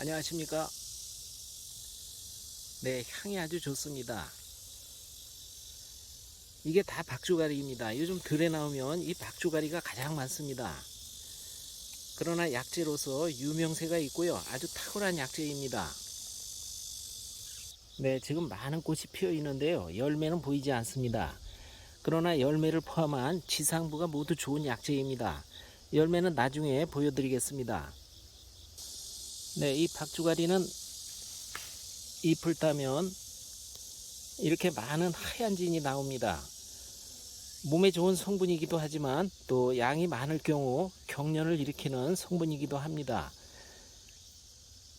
안녕하십니까? 네, 향이 아주 좋습니다. 이게 다 박주가리입니다. 요즘 들에 나오면 이 박주가리가 가장 많습니다. 그러나 약재로서 유명세가 있고요. 아주 탁월한 약재입니다. 네, 지금 많은 꽃이 피어 있는데요. 열매는 보이지 않습니다. 그러나 열매를 포함한 지상부가 모두 좋은 약재입니다. 열매는 나중에 보여드리겠습니다. 네, 이 박주가리는 잎을 따면 이렇게 많은 하얀 진이 나옵니다. 몸에 좋은 성분이기도 하지만 또 양이 많을 경우 경련을 일으키는 성분이기도 합니다.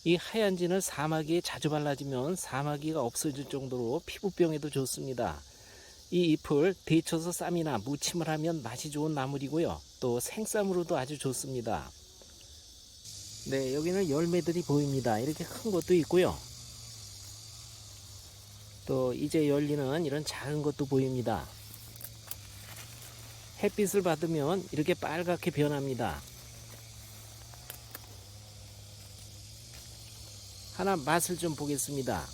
이 하얀 진을 사마귀에 자주 발라주면 사마귀가 없어질 정도로 피부병에도 좋습니다. 이 잎을 데쳐서 쌈이나 무침을 하면 맛이 좋은 나물이고요. 또 생쌈으로도 아주 좋습니다. 네, 여기는 열매들이 보입니다. 이렇게 큰 것도 있고요. 또 이제 열리는 이런 작은 것도 보입니다. 햇빛을 받으면 이렇게 빨갛게 변합니다. 하나 맛을 좀 보겠습니다.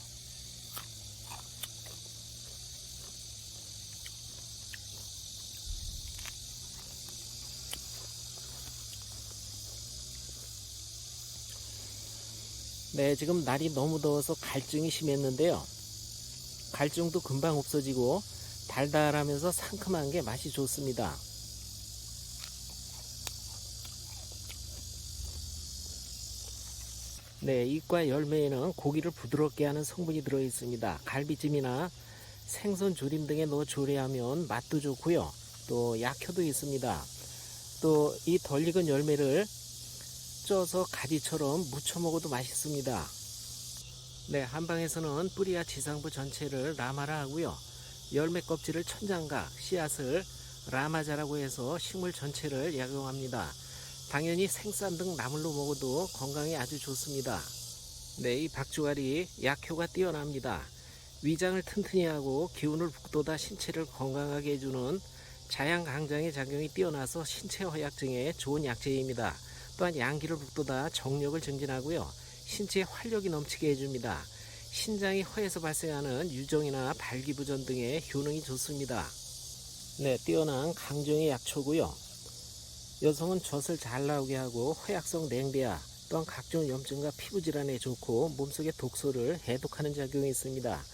네, 지금 날이 너무 더워서 갈증이 심했는데요. 갈증도 금방 없어지고 달달하면서 상큼한 게 맛이 좋습니다. 네, 잎과 열매에는 고기를 부드럽게 하는 성분이 들어 있습니다. 갈비찜이나 생선 조림 등에 넣어 조리하면 맛도 좋고요. 또 약효도 있습니다. 또 이 덜 익은 열매를 쪄서 가지처럼 무쳐 먹어도 맛있습니다. 네, 한방에서는 뿌리와 지상부 전체를 라마라 하고요. 열매 껍질을 천장각, 씨앗을 라마자라고 해서 식물 전체를 약용합니다. 당연히 생쌈 등 나물로 먹어도 건강에 아주 좋습니다. 네, 이 박주갈이 약효가 뛰어납니다. 위장을 튼튼히 하고 기운을 북돋아 신체를 건강하게 해주는 자양강장의 작용이 뛰어나서 신체 허약증에 좋은 약재입니다. 또한 양기를 북돋아 정력을 증진하고요. 신체에 활력이 넘치게 해줍니다. 신장이 허해서 발생하는 유정이나 발기부전 등의 효능이 좋습니다. 네, 뛰어난 강정의 약초고요. 여성은 젖을 잘 나오게 하고 허약성 냉대야 또한 각종 염증과 피부 질환에 좋고 몸속의 독소를 해독하는 작용이 있습니다.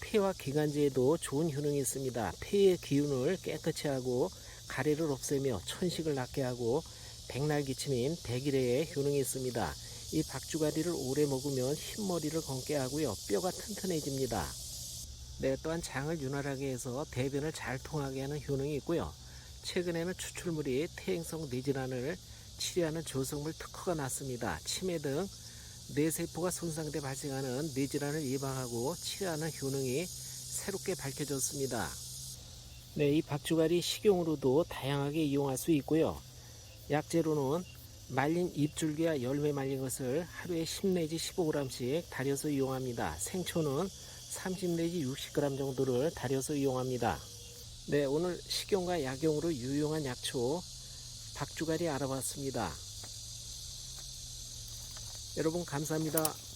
폐와 기관지에도 좋은 효능이 있습니다. 폐의 기운을 깨끗이 하고 가래를 없애며 천식을 낫게 하고 백날 기침인 백일해의 효능이 있습니다. 이 박주가리를 오래 먹으면 흰머리를 검게 하고요. 뼈가 튼튼해집니다. 네, 또한 장을 윤활하게 해서 대변을 잘 통하게 하는 효능이 있고요. 최근에는 추출물이 퇴행성 뇌질환을 치료하는 조성물 특허가 났습니다. 치매 등 뇌세포가 손상돼 발생하는 뇌질환을 예방하고 치료하는 효능이 새롭게 밝혀졌습니다. 네, 이 박주가리 식용으로도 다양하게 이용할 수 있고요. 약재로는 말린 잎줄기와 열매 말린 것을 하루에 10 내지 15g씩 달여서 이용합니다. 생초는 30 내지 60g 정도를 달여서 이용합니다. 네, 오늘 식용과 약용으로 유용한 약초 박주가리 알아봤습니다. 여러분 감사합니다.